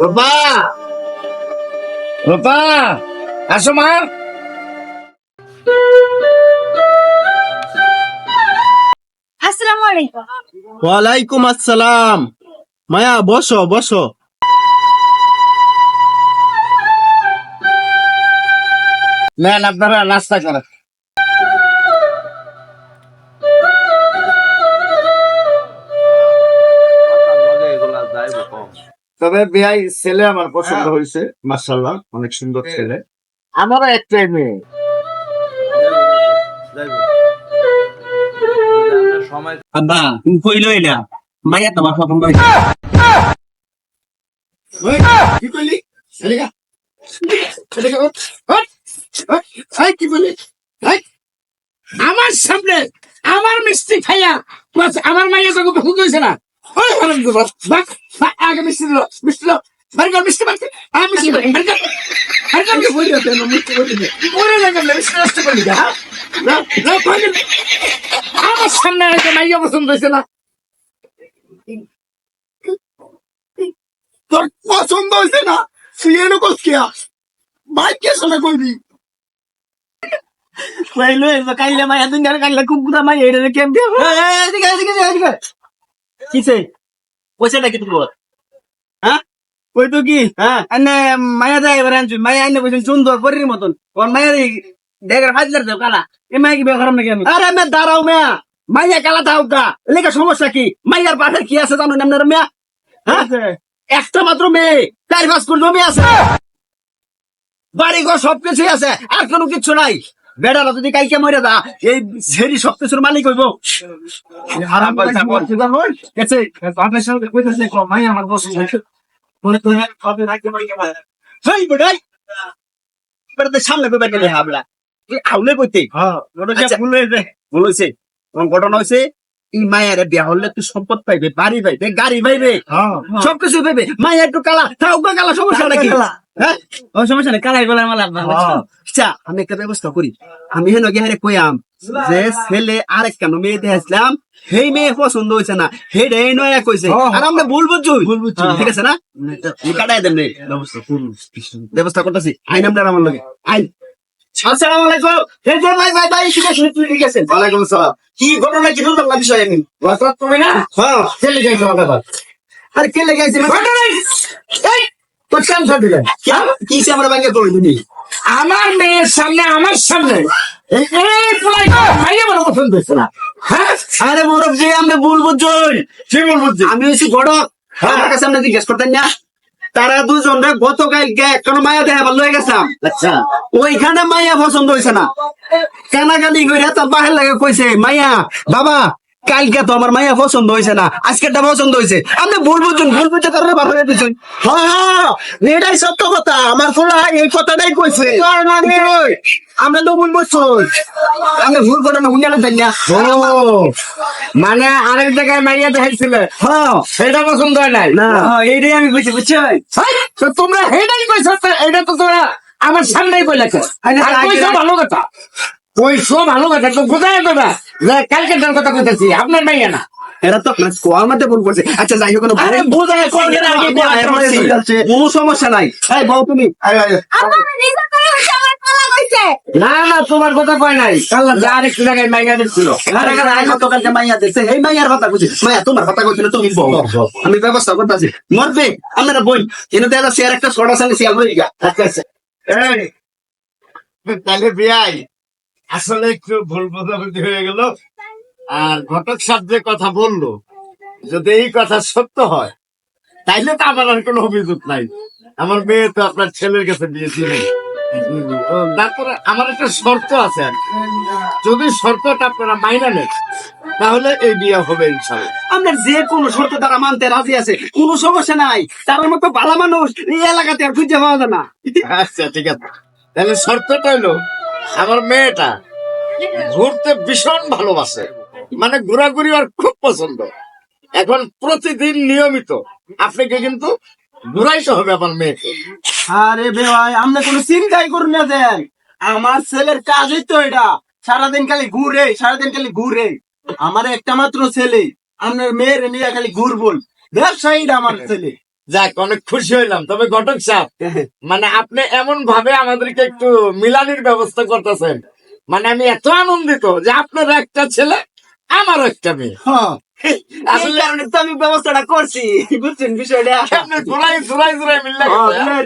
রূপা! রূপা! আসো মা! আসসালামু আলাইকুম। ওয়ালাইকুম আসসালাম। মায়া বসো বসো। নেন আপনারা নাস্তা করেন। তবে বিয়াই ছেলে আমার পছন্দ হয়েছে মার্শাল্লাহ অনেক সুন্দর ছেলে। আমারও একটাই মেয়ে। আব্বা তুমি কইলো এটা তোমার পছন্দ হয়েছে। কি কি বলি আমার সামনে আমার মিষ্টি খাইয়া বাস আমার মাইয়া তোকে ভুল করেছে না। আগে মিষ্টি দিল মিষ্টি দিল। বাড়ি কর মিষ্টি বাড়ি আমি মিষ্টি বাড়ি বাড়ি কর কি বলি না মিষ্টি বলি না করলে মিষ্টি নষ্ট করলি না হ্যাঁ? না না দিলি? আমার সামনে একটা মাইয়া পছন্দ হয়েছে না। তোর পছন্দ হয়েছে না? তুই এনে কসকিয়া বাইকে শোনা করবি কইলো কাইলে মায়া দুনিয়ার কাইলে গুদা মায়া এটা কেম দিয়ে কিছে পয়সাটা কি তোমার? হ্যাঁ? কই তো কি? হ্যাঁ? আনে মায়া যায় এবার আনছি মায়া আইনে বলছেন সুন্দর পরির মতন। কোন মায়া ডেগার ফাজলার দাও কালা। এ মায়া কি বেকার নাকি আমি? আরে মে দাঁড়াও মেয়া। মাইয়া কালা দাও গা। লেখা সমস্যা কি? মাইয়ার পাশে কি আছে জানো নাম মেয়া? হ্যাঁ? একটা মাত্র মেয়ে চার পাঁচ কোটি জমি আছে। বাড়ি ঘর সবকিছুই আছে আর কোনো কিচ্ছু নাই। বেড়ারা যদি কাইকে মরে দা এই সেরি সবকিছুর মালিক হইব। বেড়াতে সামনে কইবা গেলে হাবলা আউলে কইতে? হ্যাঁ ওটা আচ্ছা। ঘটনা হয়েছে এই মায়ের বিয়া হলে তুই সম্পদ পাইবে বাড়ি পাইবে গাড়ি পাইবে সবকিছু পাইবে। মায়ের একটু কালা তাও কালা সমস্যা নাকি? হ্যাঁ? ও সমস্যা নেই কালাই গলায় মালা আচ্ছা আমি একটা ব্যবস্থা করি। আমি হেন গিয়ে কইয়াম যে ছেলে আরেক কেন মেয়ে দেখছিলাম সেই মেয়ে পছন্দ হয়েছে না সেই রে নয়া কইছে। আর আমরা ভুল বুঝছি ভুল বুঝছি। ঠিক আছে না? এই কাটাই দেন রে। ব্যবস্থা করতেছি। আইন আমরা আমার লগে। আইন। আসসালামু আলাইকুম। এই যে ভাই ভাই ভাই ঠিক আছে তুই ঠিক আছে ওয়ালাইকুম আসসালাম। কি ঘটনা কি না বিষয় আমি তুমি না? হ্যাঁ। ছেলে আমার আরে কে লেগে আছে ঘটনা নাই। কেন ছাড় দিলেন কি সে আমরা আমার মেয়ের সামনে আমার সামনে। এই মাইয়া বড় পছন্দ হয়েছে না। হ্যাঁ? আরে মোরব যে আমরা ভুল বুঝছই কি বলব যে? আমি হচ্ছি আমার কাছে আমরা জিজ্ঞেস করতেন না। তারা দুজন কোন মায়া দেখা ভালো হয়ে আচ্ছা। ওইখানে মাইয়া পছন্দ হয়েছে না। কানাকানি করে তার বাহির লাগে কইছে মাইয়া বাবা কালকে তো আমার মাইয়া পছন্দ হয়েছে না আজকেরটা পছন্দ হয়েছে। আপনি ভুল বুঝুন ভুল বুঝে তারা বার হয়ে দিচ্ছেন। হ্যাঁ এটাই সত্য কথা আমার পোলা এই কথাটাই কইছে। আমরা তো ভুল বুঝছ। আমরা ভুল করে না উন্নয়ন না। ও মানে আরেক জায়গায় মাইয়া দেখাইছিল। হ্যাঁ। সেটা পছন্দ হয় নাই? না। এইটাই আমি কইছি বুঝছ হাই, তো তোমরা হেডাই কইছো এটা তো তোমরা আমার সামনেই কইলাছে আরে আর কইছো ভালো কথা। কইছো ভালো কথা তো কোথায় কথা যে কালকে তার কথা কইতেছি আপনার মাইয়া না। এরা তো আপনার কোয়ার মধ্যে ভুল করছে। আচ্ছা যাই হোক আরে বোঝায় কোন আগে কোনো সমস্যা নাই। এই বউ তুমি। না না তোমার কথা কয় নাই। যা আরেক জায়গায় মাইয়া দিচ্ছিল আরে আরে, কালকে মাইয়া দেখছে এই মাইয়ার কথা কইছি। মাইয়া তোমার কথা কইছিল তুমি বউ আমি ব্যবস্থা করতেছি। মরবে আমরা বই এনে দেখা শেয়ার একটা ছড়া সালে শেয়ার হয়ে গা। আচ্ছা আচ্ছা। এই, তাহলে বিয়াই। আসলে একটু ভুল বোঝাবুঝি হয়ে গেল। আর ঘটক সাহেব যে কথা বলল যদি এই কথা সত্য হয় তাইলে তো আমার আর কোনো অভিযোগ নাই। আমার মেয়ে তো আপনার ছেলের কাছে বিয়ে দিলেন তারপরে আমার একটা শর্ত আছে। যদি শর্তটা আপনারা মাইনা নেন তাহলে এই বিয়ে হবে ইনশাল্লাহ আমরা যে কোনো শর্ত তারা মানতে রাজি আছে কোনো সমস্যা নাই। তার মতো ভালো মানুষ এই এলাকাতে আর খুঁজে পাওয়া যায় না। আচ্ছা ঠিক আছে। তাহলে শর্তটা হলো আমার মেয়েটা ঘুরতে ভীষণ ভালোবাসে। মানে ঘোরাঘুরি আর খুব পছন্দ। এখন প্রতিদিন নিয়মিত। আপনাকে কিন্তু ঘুরাইতে হবে আমার মেয়েকে। আরে ভাই আমরা কোনো চিন্তাই করুন না দেন। আমার ছেলের কাজই তো এটা। সারাদিন খালি ঘুরে, সারাদিন খালি ঘুরে। আমার একটা মাত্র ছেলে। আপনার মেয়ের নিয়ে খালি ঘুরবল ব্যবসায়ীটা আমার ছেলে। যাক, অনেক খুশি হইলাম। তবে ঘটক সাহেব মানে আপনি এমন ভাবে আমাদেরকে একটু মিলানির ব্যবস্থা করতেছেন। মানে আমি এত আনন্দিত যে আপনার একটা ছেলে আমার একটা মেয়ে। হ্যাঁ। আসলে তো আমি ব্যবস্থাটা করছি। বুঝছেন বিষয়টা? আপনি জোড়াই জোড়াই জোড়াই মিললে হ্যাঁ।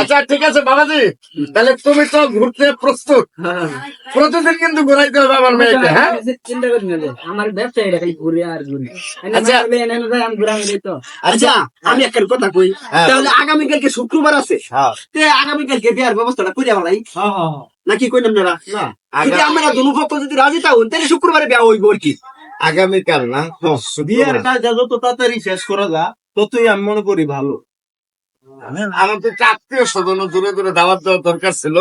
আচ্ছা ঠিক আছে বাবাজি তাহলে তুমি তো ঘুরতে প্রস্তুত। হ্যাঁ। প্রতিদিন কিন্তু ঘুরাইতে হবে আমার মেয়েকে হ্যাঁ? চিন্তা করি না আমার ব্যবসা এটা খালি ঘুরে আর ঘুরে। আচ্ছা। তো। আচ্ছা আমি একটা কথা কই। তাহলে আগামীকালকে শুক্রবার আছে? তে আগামীকালকে বিয়ার ব্যবস্থাটা করে ভালাই নাকি কই আপনারা না যদি আমরা দুনো পক্ষ যদি রাজি থাকুন তাহলে শুক্রবারে বিয়া হইব আর কি। আগামীকাল না? বিয়ের কাজটা যত তাড়াতাড়ি শেষ করা যা। ততই আমি মনে করি ভালো। আমার তো আত্মীয় স্বজন দূরে দূরে দাওয়াত দেওয়ার দরকার ছিল।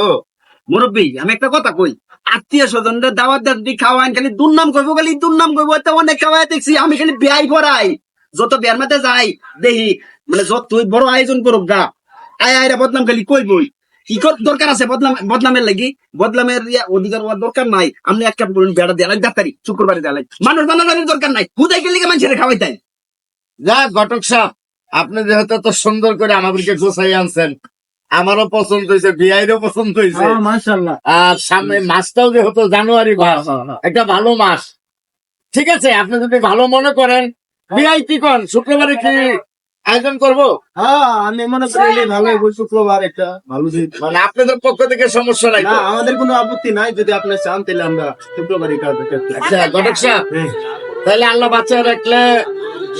মুরব্বী আমি একটা কথা কই। আত্মীয় স্বজনদের দাওয়াত দাদি খাওয়ান খালি দুর্নাম করব খালি দুর্নাম করব তো অনেক খাওয়াই দেখছি আমি খালি বিয়াই করাই যত বিয়ার মাঝে যাই দেখি মানে যত তুই বড় আয়োজন করুক গা আয় আয়রা বদনাম খালি কই বই কি কর দরকার আছে? বদনাম বদনামের লাগি? বদনামের অধিকার হওয়ার দরকার নাই। আপনি একটা বলুন বেড়া দেয়ালাই ডাক্তারি শুক্রবারে দেয়ালাই মানুষ বানানোর দরকার নাই। হুদাই গেলে মানুষের খাওয়াই তাই যা ঘটক সাহেব আপনি যেহেতু এত সুন্দর করে আমাদেরকে গোছাই আনছেন আমারও পছন্দ হয়েছে বিআইরও পছন্দ হয়েছে। মাশাল্লাহ আর সামনে মাসটাও যেহেতু জানুয়ারি মাস একটা ভালো মাস। ঠিক আছে আপনি যদি ভালো মনে করেন বিআই কি কন? শুক্রবারে কি আয়োজন করব? হ্যাঁ আমি মনে করি ভালো শুক্রবার একটা ভালো দিন। মানে আপনাদের পক্ষ থেকে সমস্যা নাই না আমাদের কোনো আপত্তি নাই যদি আপনি চান তাহলে আমরা শুক্রবারই আচ্ছা ঘটক সাহেব তাহলে আল্লাহ বাচ্চা রাখলে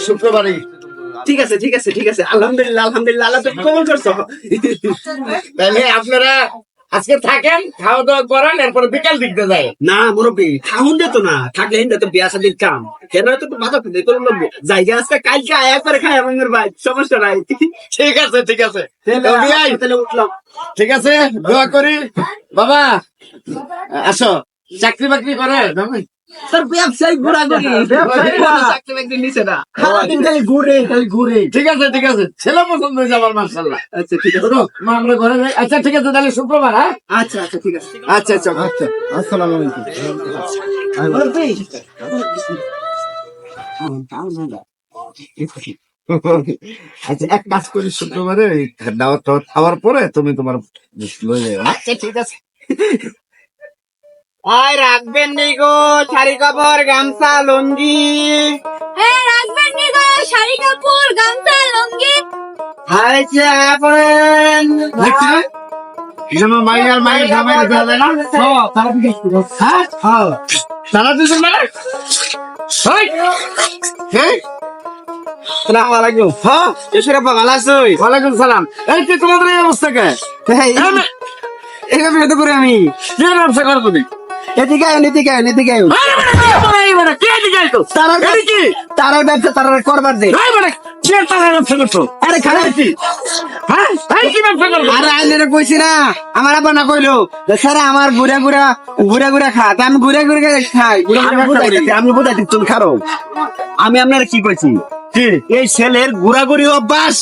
শুক্রবারই। ঠিক আছে ঠিক আছে ঠিক আছে আলহামদুলিল্লাহ আলহামদুলিল্লাহ আল্লাহ তুমি কবল করছ। তাহলে আপনারা আজকে থাকেন খাওয়া দাওয়া করেন এরপরে বিকাল দিকতে যায় না মুরব্বী খাউন দে তো না। থাকলে হিন্দে তো বিয়া শাদির কাম। কেন তো মাথা ফেলে করে লোক জায়গা আজকে কালকে আয়া করে খাই আমার ভাই সমস্যা নাই। ঠিক আছে ঠিক আছে। তাহলে উঠলাম। ঠিক আছে দোয়া করি। বাবা আসো। চাকরি বাকরি করে ব্যবসায়ী না। সারাদিন খালি ঘুরে খালি ঘুরে। ঠিক আছে ঠিক আছে। ছেলে পছন্দ হয়েছে আমার মার্শাল্লাহ আচ্ছা ঠিক আছে। আমরা ঘরে যাই। আচ্ছা ঠিক আছে তাহলে শুক্রবার হ্যাঁ? আচ্ছা আচ্ছা ঠিক আছে। আচ্ছা আচ্ছা আচ্ছা। আসসালামু আচ্ছা এক কাজ করি শুক্রবারে দাওয়াত খাওয়ার পরে তুমি তোমার লয়ে যাও আচ্ছা ঠিক আছে। আয় রাখবেন নি গো শাড়ি কাপড় গামছা লুঙ্গি হ্যাঁ রাখবেন নি গো শাড়ি কাপড় গামছা লুঙ্গি? হ্যাঁ? তারা দুজন মানে? সালাম আলাইকুম হ্যাঁ? ভালো আছো ওয়ালাইকুম সালাম এই কি তোমাদের এই অবস্থা কে এই এই মে- করে আমি কি ব্যবসা করো তুমি এদিকে আয় এদিকে আয় এদিকে আয় আরে বেটা, কে বলে এই বেটা? কে দিকে আইতো? তারা এই কি? তারার ব্যবসা তারার করবার দে তারা? আরে খারাপ? হ্যাঁ? এই কি ব্যবসা করছ? আরে আইলে কইছি না আমার আব্বা না কইলো স্যার আমার ঘুরে ঘুরে ঘুরে ঘুরে খা আমি ঘুরে ঘুরে খাই আমি তুমি খারো আমি আপনার কি কইছি? এই ছেলের ঘুরাঘুরি অভ্যাস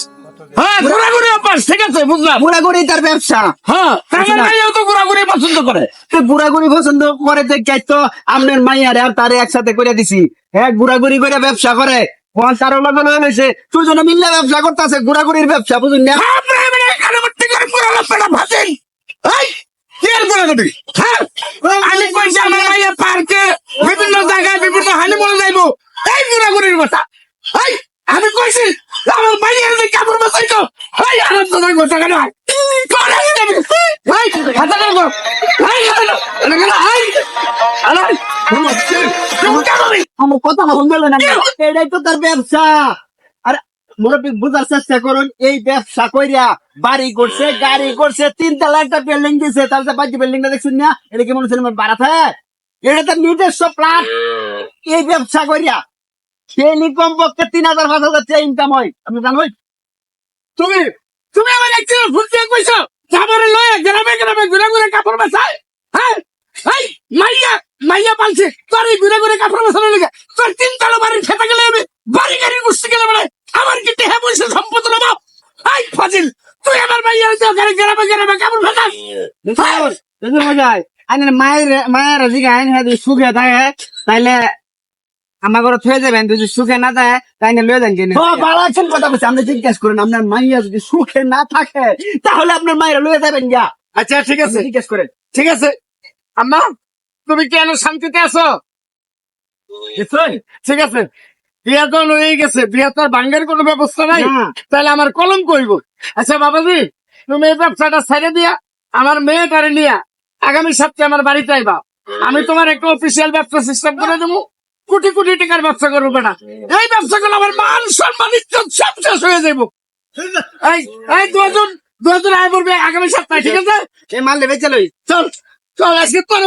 হ্যাঁ, ঘোরাঘুরি অভ্যাস, ঠিক আছে, বুঝলাম। ঘুরাঘুরি তার ব্যবসা। হ্যাঁ, আমার মাইয়াও তো ঘোরাঘুরি পছন্দ করে। তো ঘুরাঘুরি পছন্দ করে তো আপনার মাইয়ারে আর তারে একসাথে করে দিছি। হ্যাঁ ঘুরাঘুরি করে ব্যবসা করে। তারও লগন হয়েছে? দুজনে মিললে ব্যবসা করতেছে ঘুরাঘুরির ব্যবসা বুঝুন না? আর ঘোরাঘুরি? হ্যাঁ? আমি কইছি আমার মাইয়া পার্কে বিভিন্ন জায়গায় বিভিন্ন হানিমুনে যাইবো। এই ঘোরাঘুরির কথা। আমি কইছি আমার মাইয়ার বাঁচাইতো এই আনন্দ নয় গোটা কেন হয়? কি দেবে? এই, হাতে ধরবো। এটা কেন? এই, আরে, তুমি কেন রে? আমার কথা না এটাই তো তার ব্যবসা আরে মুরব্বী বুঝার চেষ্টা করুন এই ব্যবসা কইরা বাড়ি করছে গাড়ি করছে তিন তলা একটা বিল্ডিং দিছে তারপরে বাকি বিল্ডিংটা দেখছেন না এটা কি মনে হচ্ছে বাড়াতে এটা তার নিজস্ব প্লাট এই ব্যবসা কইরা ডেলি কমপক্ষে তিন হাজার পাঁচ হাজার ইনকাম হয় আপনি জানোই তুমি তুমি আমার একজন ফুলতে কইছো যাবারে লয়ে গ্রামে গ্রামে ঘুরে ঘুরে কাপড় বেচায়। হ্যাঁ? এই, মাইয়া মাইয়া পালছে। তোর এই ঘুরে ঘুরে কাপড় বেচানোর লিগে তোর তিন তালা বাড়ির খেতে গেলে আমি বাড়ি গাড়ি বসতে গেলে মানে আমার কি টেহা পয়সা সম্পদ নেব? এই, ফাজিল, তুই আমার মাইয়া তো গাড়ি গ্রামে গ্রামে কাপড় বেচাস। মজায় আইন মায়ের মায়ের জিগা আইন হ্যাঁ সুখে থাকে তাইলে আমার ঘরে থয়ে যাবেন যদি সুখে না যায় তাই না লয়ে যান কিনে বালা কথা বলছি আপনি জিজ্ঞেস করেন আপনার মাইয়া যদি সুখে না থাকে তাহলে আপনার মায়েরা লয়ে যাবেন গা আচ্ছা ঠিক আছে। জিজ্ঞেস করেন। ঠিক আছে। আম্মা তুমি কেন শান্তিতে আছো? ঠিক আছে। বিয়া তো হয়ে গেছে বিয়া তো আর ভাঙ্গের কোনো ব্যবস্থা নাই। তাহলে আমার কলম কইব আচ্ছা বাবাজি তুমি এই ব্যবসাটা ছেড়ে দিয়া আমার মেয়েটারে নিয়া আগামী সপ্তাহে আমার বাড়িতে আইবা। আমি তোমার একটা অফিসিয়াল ব্যবসা সিস্টেম করে দেবো। কোটি কোটি টাকার ব্যবসা করব বেটা। এই ব্যবসা করলে আমার মান সম্মান ইজ্জত সব শেষ হয়ে যাব এই এই দুজন দুজন আয় পড়বে আগামী সপ্তাহে ঠিক আছে? এই মাল নেবে চলো। চল চল আজকে তোর